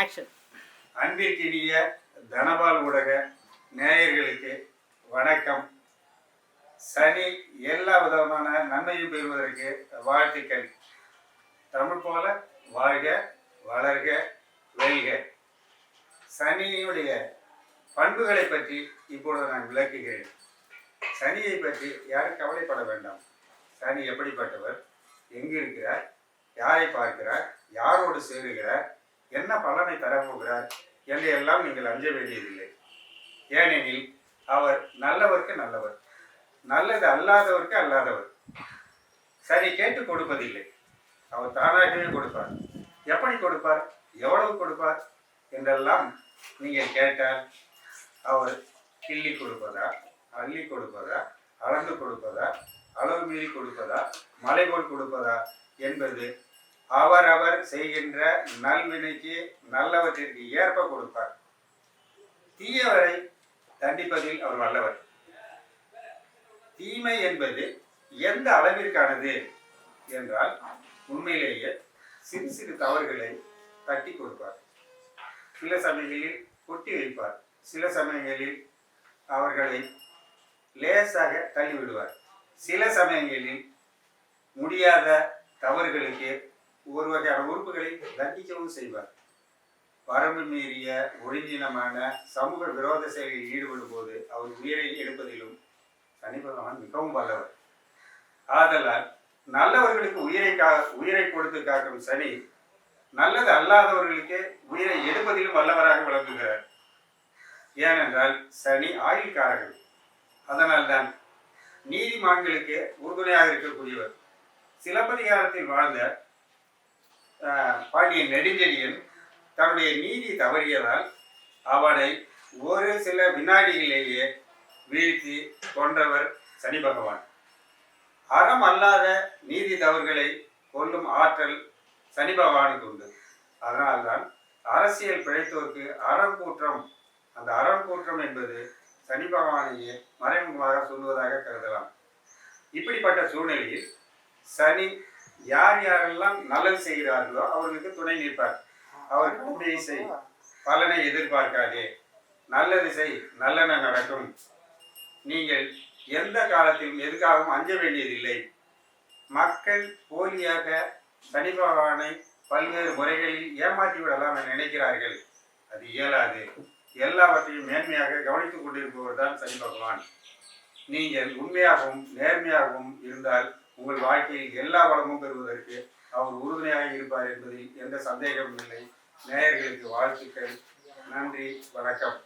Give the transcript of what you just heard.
Action அன்பிற்கினிய தனபால் ஊடக நேயர்களுக்கு வணக்கம். சனி எல்லா விதமான நன்மையும் பெறுவதற்கு வாழ்த்துக்கள். தமிழ் போல வாழ்க வளர்க வெல்க. சனியினுடைய பண்புகளை பற்றி இப்பொழுது நான் விளக்குகிறேன். சனியை பற்றி யாரும் கவலைப்பட வேண்டாம். சனி எப்படிப்பட்டவர்? எங்கு இருக்கிறார் யாரை பார்க்கிறார்? யாரோடு சேருகிறார்? என்ன பலனை தரப்போகிறார் என்று எல்லாம் நீங்கள் அஞ்ச வேண்டியதில்லை. ஏனெனில் அவர் நல்லவருக்கு நல்லவர் நல்லது அல்லாதவருக்கு அல்லாதவர். சரி கேட்டு கொடுப்பதில்லை. அவர் தானாகவே கொடுப்பார். எப்படி கொடுப்பார்? எவ்வளவு கொடுப்பார்? என்றெல்லாம் நீங்கள் கேட்டால் அவர் கிள்ளி கொடுப்பதா அள்ளி கொடுப்பதா அளந்து கொடுப்பதா அளவு மீறி கொடுப்பதா மலை போல் கொடுப்பதா என்பது அவரவர் செய்கின்ற நல்வினைக்கு நல்லவற்றிற்கு ஏற்ப கொடுப்பார். தீயவரை தண்டிப்பதில் அவர் வல்லவர். தீமை என்பது எந்த அளவிற்கானது என்றால் உண்மையிலேயே சிறு சிறு தவறுகளை தட்டி கொடுப்பார். சில சமயங்களில் கொட்டி வைப்பார். சில சமயங்களில் அவர்களை லேசாக தள்ளிவிடுவார். சில சமயங்களில் முடியாத தவறுகளுக்கு ஒரு வகையான உறுப்புகளை தண்டிக்கவும் செய்வார். வரம்பு மீறிய ஒழுங்கீனமான சமூக விரோத செயலில் ஈடுபடும் போது அவர் உயிரை எடுப்பதிலும் சனி பகவான் மிகவும் வல்லவர். ஆதலால் நல்லவர்களுக்கு உயிரை கா உயிரை கொடுத்து காக்கும் சனி நல்லது அல்லாதவர்களுக்கு உயிரை எடுப்பதிலும் வல்லவராக விளங்குகிறார். ஏனென்றால் சனி ஆயுள்காரர்கள் அதனால்தான் நீதிமான்களுக்கு உறுதுணையாக இருக்கக்கூடியவர். சிலப்பதிகாரத்தில் வாழ்ந்த பாண்டிய பாண்டியன் நெடுஞ்செழியன் தன்னுடைய நீதி தவறியதால் அவனை ஒரு சில வினாடிகளிலேயே வீழ்த்தி கொன்றவர் சனி பகவான். அறம் அல்லாத நீதி தவறுகளை கொல்லும் ஆற்றல் சனி பகவானுக்கு உண்டு. அதனால்தான் அரசியல் பிழைத்தோருக்கு அறங்கூற்றம் அந்த அறங்கூற்றம் என்பது சனி பகவானையே மறைமுகமாக சொல்வதாக கருதலாம். இப்படிப்பட்ட சூழ்நிலையில் சனி யார் யாரெல்லாம் நல்லது செய்கிறார்களோ அவர்களுக்கு துணை நிற்பார். அவர் கூடிய செய். பலனை எதிர்பார்க்காதே. நல்லது செய். நல்லன நடக்கும். நீங்கள் எந்த காலத்திலும் எதுக்காகவும் அஞ்ச வேண்டியதில்லை. மக்கள் போலியாக சனி பகவானை பல்வேறு முறைகளில் ஏமாற்றி விடலாம் என நினைக்கிறார்கள். அது இயலாது. எல்லாவற்றையும் மேன்மையாக கவனித்துக் கொண்டிருப்பவர் தான் சனி பகவான். நீங்கள் உண்மையாகவும் நேர்மையாகவும் இருந்தால் உங்கள் வாழ்க்கையில் எல்லா வளமும் பெறுவதற்கு அவர் உறுதுணையாக இருப்பார் என்பதில் எந்த சந்தேகமும் இல்லை. நேயர்களுக்கு வாழ்த்துக்கள். நன்றி. வணக்கம்.